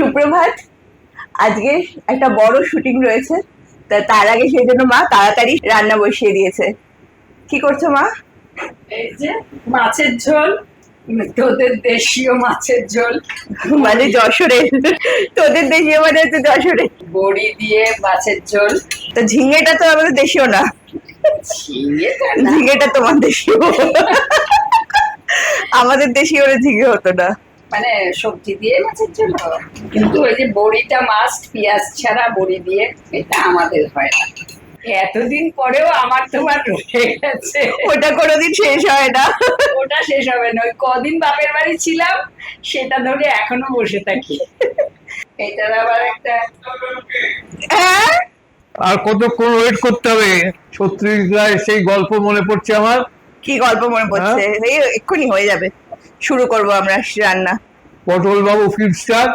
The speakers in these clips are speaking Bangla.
সুপ্রভাত। আজকে একটা বড় শুটিং রয়েছে তা তার আগে সেই জন্য মা তাড়াতাড়ি রান্না বসিয়ে দিয়েছে। কি করছ মা? এই যে মাছের ঝোল তোদের দেশীয় মাছের ঝোল। মানে যশোরে তোদের দেশীয় মানে হচ্ছে যশোরে বড়ি দিয়ে মাছের ঝোল। তো ঝিঙেটা তো আমাদের দেশীয় না। ঝিঙেটা তোমার দেশীয়। আমাদের দেশীয় হলে ঝিঙে হতো না। মানে সবজি দিয়ে মাছের হয়। কিন্তু ওই যে বড়িটা মাস্ট পেঁয়াজ ছাড়া বড়ি দিয়ে এটা আমাদের হয় না। এতদিন পরেও আমার তোমার রয়ে গেছে। ওটা কোনোদিন শেষ হয় না। ওটা শেষ হবে না। ওই কদিন বাপের বাড়ি ছিলাম সেটা ধরে এখনও বসে থাকি। এটার আবার একটা হ্যাঁ? আর কতক্ষণ ওয়েট করতে হবে? ছত্রিশ রায় সেই গল্প মনে পড়ছে আমার। কি গল্প মনে পড়ছে? এই এক্ষুনি হয়ে যাবে। শুরু করব আমরা রান্না। পটল বাবু ফিল্ম স্টার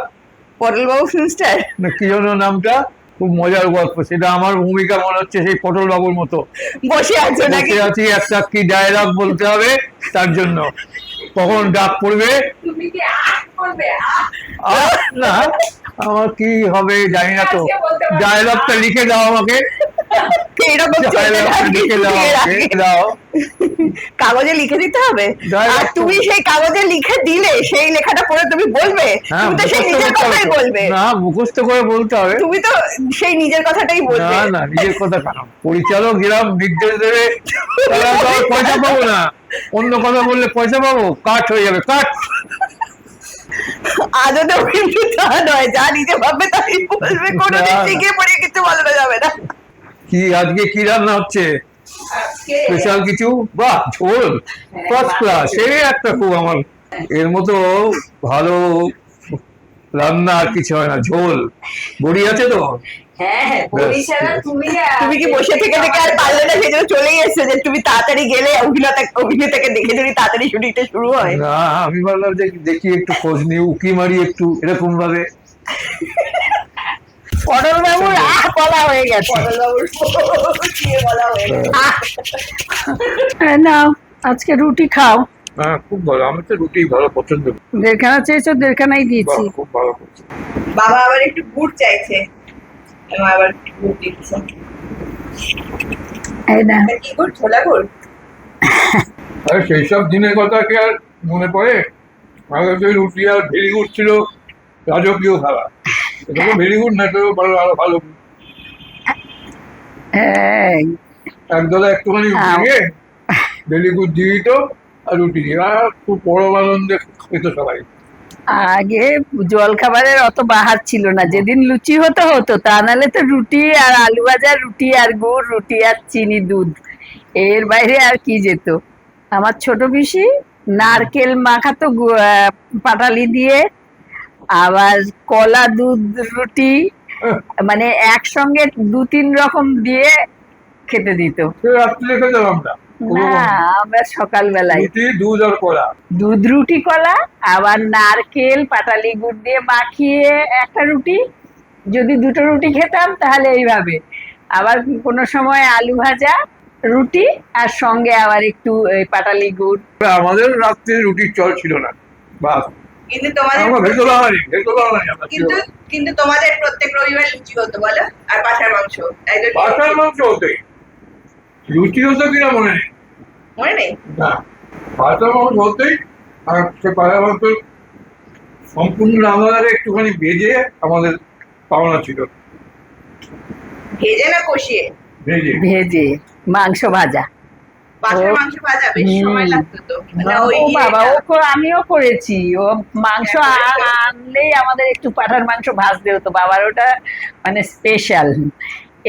পটল বাবু ফিল্ম স্টার না কি জন্য নামটা? খুব মজার গল্প সেটা আমার ভূমিকা মনে হচ্ছে সেই পটল বাবুর মতো। বসে আছো নাকি? বসে আছি একটা কি ডায়লগ বলতে হবে তার জন্য। কখন ডাক পড়বে? না আমার কি হবে জানি না তো। ডায়লগটা লিখে দাও আমাকে। এরকম চলতে থাকে কাগজে লিখে দিতে হবে? আর তুমি সেই কাগজে লিখে দিলে সেই লেখাটা পড়ে তুমি বলবে? হ্যাঁ তুমি তো সেই নিজের কথাই বলবে। না মুখস্থ করে বলতে হবে। তুমি তো সেই নিজের কথাটাই বলবে। না না নিজের কথা কেন পরিচালক এরকম নির্দেশ দেবে। পয়সা পাবো না। অন্য কথা বললে পয়সা পাবো? কাট হয়ে যাবে কাট। আদতে কিন্তু তা নয় যা নিজে ভাববে তাই বলবে। কোনোদিন না, না। শিখে পড়ে কিছু বলানো যাবে না। কি আজকে কি রান্না হচ্ছে? স্পেশাল কিছু? বাহ ঝোল ফার্স্ট ক্লাস এই একটা খুব আমার এর মতো ভালো রান্না আর কিছু হয় না ঝোল। বড়ি আছে তো? হ্যাঁ হ্যাঁ তুমি তুমি কি বসে থেকে থেকে আর পারলে না সেই জন্য চলেই এসছে যে তুমি তাড়াতাড়ি গেলে অভিনেতা অভিনেতাকে দেখে যদি তাড়াতাড়ি শুটিংটা শুরু হয়। না আমি ভাবলাম যে দেখি একটু খোঁজ নিই উকি মারি একটু এরকম ভাবে পটল বাবুর আহ বলা হয়ে গেছে। পটল বাবুর বলা হয়ে গেছে। হ্যাঁ, নাও আজকে রুটি খাও। হ্যাঁ খুব ভালো। আমি তো রুটি ভালো পছন্দ দেড়খানা চেয়েছো দেড়খানাই দিয়েছি। খুব ভালো বাবা আবার একটু গুড় চাইছে। এবং আবার গুড় দিচ্ছে। এই না। কি গুড়? ছোলা গুড়? আরে সেই সব দিনের কথা কি আর মনে পড়ে? আগে তো রুটি আর ভেরি গুড ছিল রাজকীয় খাবার ভেরি গুড না তো ভালো আরও ভালো। হ্যাঁ। একদলা একটুখানি ভেরি গুড দিত আর রুটি আর খুব আনন্দে খেত সবাই। আগে জল খাবারের অত বাহার ছিল না। যেদিন লুচি হতো হতো। তা নাহলে তো রুটি আর আলু ভাজা রুটি আর গুড় রুটি আর চিনি দুধ। এর বাইরে আর কি যেত? আমার ছোট পিসি নারকেল মাখাতো পাটালি দিয়ে আবার কলা দুধ রুটি মানে একসঙ্গে দু তিন রকম দিয়ে খেতে দিত। আমরা। সকালবেলায়। দুধ আর কলা। দুধ রুটি কলা আবার নারকেল পাটালি গুড় দিয়ে মাখিয়ে একটা রুটি। যদি দুটো রুটি খেতাম তাহলে এইভাবে। আবার কোনো সময় আলু ভাজা রুটি আর সঙ্গে আবার একটু পাটালি গুড়। আমাদের রাত্রে রুটির চল ছিল না। বাস। কিন্তু তোমাদের কিন্তু কিন্তু তোমাদের প্রত্যেক রবিবার লুচি হতো বলো আর পাঠার মাংস। পাঠার মাংস হতোই রুটি হতো কিনা মনে নেই। মনে নেই? না পাঠার মাংস হতেই আর সে পাঠার মাংস সম্পূর্ণ রান্নাদারে একটুখানি ভেজে আমাদের পাওনা ছিল। ভেজে না কষিয়ে? ভেজে। ভেজে মাংস ভাজা। পাঠার মাংস ভাজা বেশ সময় লাগতো তো। মানে ও বাবা ও আমিও করেছি। ও মাংস হ্যাঁ? আনলেই আমাদের একটু পাঠার মাংস ভাজতে হতো। বাবার ওটা মানে স্পেশাল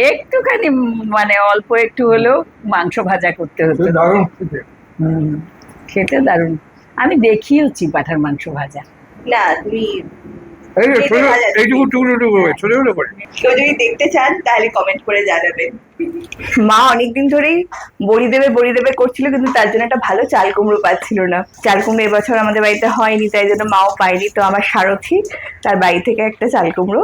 একটুখানি মানে অল্প একটু হলেও মাংস ভাজা করতে হতো। খেতে হুম, খেতে দারুণ। আমি দেখিয়েছি পাঠার মাংস ভাজা। না তুমি এই যে খেতে ছোট ভাজা এইটুকু টুকরো টুকরো করে ছোট ছোট করে। কেউ যদি দেখতে চান তাহলে কমেন্ট করে জানাবেন মা অনেকদিন ধরেই বড়ি দেবে বড়ি দেবে করছিল কিন্তু তার জন্য একটা ভালো চাল কুমড়ো পাচ্ছিল না। চাল কুমড়ো এবছর আমাদের বাড়িতে হয়নি তাই জন্য মাও পায়নি। তো আমার সারথি তার বাড়ি থেকে একটা চাল কুমড়ো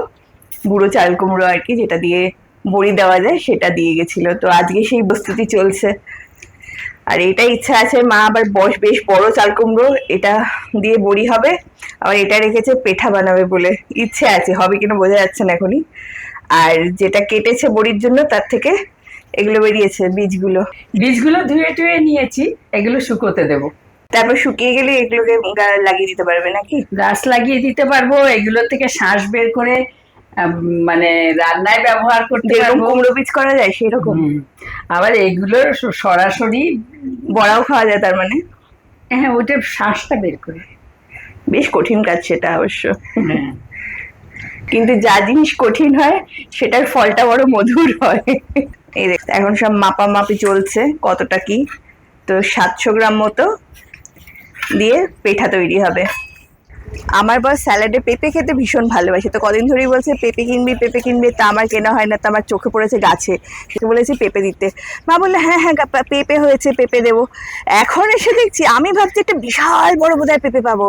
বুড়ো চাল কুমড়ো আর কি যেটা দিয়ে বড়ি দেওয়া যায় সেটা দিয়ে গেছিল। তো আজকে সেই প্রস্তুতি চলছে। আর এটা ইচ্ছা আছে মা আবার বস বেশ বড় চাল কুমড়ো এটা দিয়ে বড়ি হবে। আবার এটা রেখেছে পেঠা বানাবে বলে। ইচ্ছে আছে হবে কিনা বোঝা যাচ্ছে না এখনই। আর যেটা কেটেছে বড়ির জন্য তার থেকে এগুলো বেরিয়েছে বীজগুলো। বীজগুলো ধুয়ে টুয়ে নিয়েছি এগুলো শুকোতে দেবো। তারপর শুকিয়ে গেলে এগুলোকে লাগিয়ে দিতে পারবে নাকি? গাছ লাগিয়ে দিতে পারব এগুলো থেকে শ্বাস বের করে মানে রান্নায় ব্যবহার করতে যেরকম কুমড়ো বীজ করা যায় সেরকম। আবার এগুলো সরাসরি বড়াও খাওয়া যায় তার মানে। হ্যাঁ ওটা শ্বাসটা বের করে। বেশ কঠিন কাজ সেটা অবশ্য। হ্যাঁ। কিন্তু যা জিনিস কঠিন হয় সেটার ফলটা বড় মধুর হয়। এই দেখ এখন সব মাপামাপি চলছে কতটা কি। তো সাতশো গ্রাম মতো দিয়ে পেঠা তৈরি হবে। আমার বস স্যালাডে পেঁপে খেতে ভীষণ ভালোবাসে। তো কদিন ধরেই বলছে পেঁপে কিনবি পেঁপে কিনবি তা আমার কেনা হয় না তা আমার চোখে পড়েছে গাছে। সে বলেছি পেঁপে দিতে। মা বললে হ্যাঁ হ্যাঁ পেঁপে হয়েছে পেঁপে দেবো। এখন এসে দেখছি আমি ভাবছি একটা বিশাল বড় বোধহয় পেঁপে পাবো।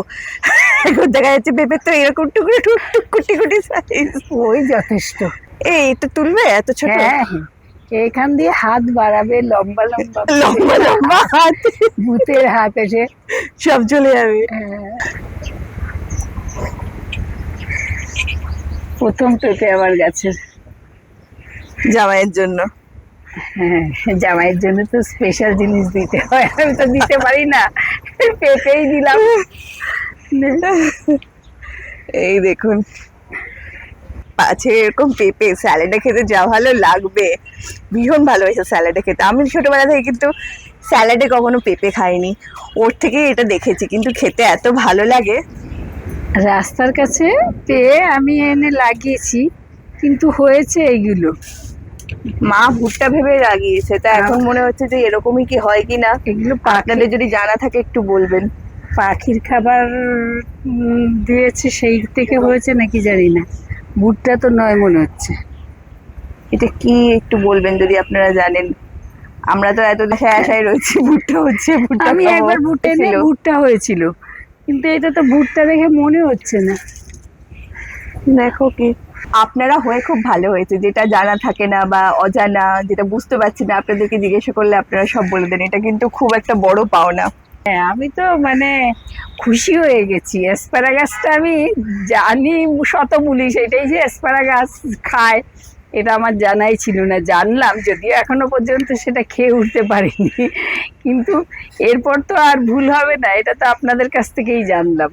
এখন দেখা যাচ্ছে পেঁপের তো এরকম টুকরো টুক টুক কুটি কুটি সাইজ ওই যথেষ্ট। এই তো তুলবে এত ছোট? হ্যাঁ এখান দিয়ে হাত বাড়াবে লম্বা লম্বা লম্বা লম্বা হাত। ভূতের হাত এসে। সব চলে যাবে। হ্যাঁ। প্রথম পেঁপে আমার গাছের জামাইয়ের জন্য। হ্যাঁ জামাইয়ের জন্য তো স্পেশাল জিনিস দিতে হয়। আমি তো দিতে পারি না। পেঁপেই দিলাম। এই দেখুন আছে এরকম পেঁপে স্যালাডে খেতে যা ভালো লাগবে। ভীষণ ভালোবাসে স্যালাডে খেতে। আমি ছোটবেলা থেকে কিন্তু স্যালাডে কখনো পেঁপে খাইনি। ওর থেকে এটা দেখেছি কিন্তু খেতে এত ভালো লাগে। রাস্তার কাছে পেয়ে আমি এনে লাগিয়েছি কিন্তু হয়েছে এইগুলো। মা ভুট্টা ভেবে লাগিয়েছে তা এখন মনে হচ্ছে যে এরকমই কি হয় কি না এগুলো আপনাদের যদি জানা থাকে একটু বলবেন। পাখির খাবার দিয়েছে সেই থেকে হয়েছে নাকি জানি না। ভুট্টা তো নয় মনে হচ্ছে। এটা কি একটু বলবেন যদি আপনারা জানেন? আমরা তো এত দেখায় আশায় রয়েছি ভুট্টা হচ্ছে ভুট্টা আমি একবার ভুট্টা ভুট্টা হয়েছিল। কিন্তু এটা তো ভুট্টা দেখে মনে হচ্ছে না। দেখো কি। আপনারা হয়ে খুব ভালো হয়েছে যেটা জানা থাকে না বা অজানা যেটা বুঝতে পারছি না আপনাদেরকে জিজ্ঞাসা করলে আপনারা সব বলে দেন। এটা কিন্তু খুব একটা বড় পাওনা। হ্যাঁ আমি তো মানে খুশি হয়ে গেছি। অ্যাসপারাগাসটা আমি জানি শত শতমূলি সেটাই যে অ্যাসপারাগাস খায় এটা আমার জানাই ছিল না। জানলাম যদিও এখনও পর্যন্ত সেটা খেয়ে উঠতে পারিনি। কিন্তু এরপর তো আর ভুল হবে না এটা তো আপনাদের কাছ থেকেই জানলাম।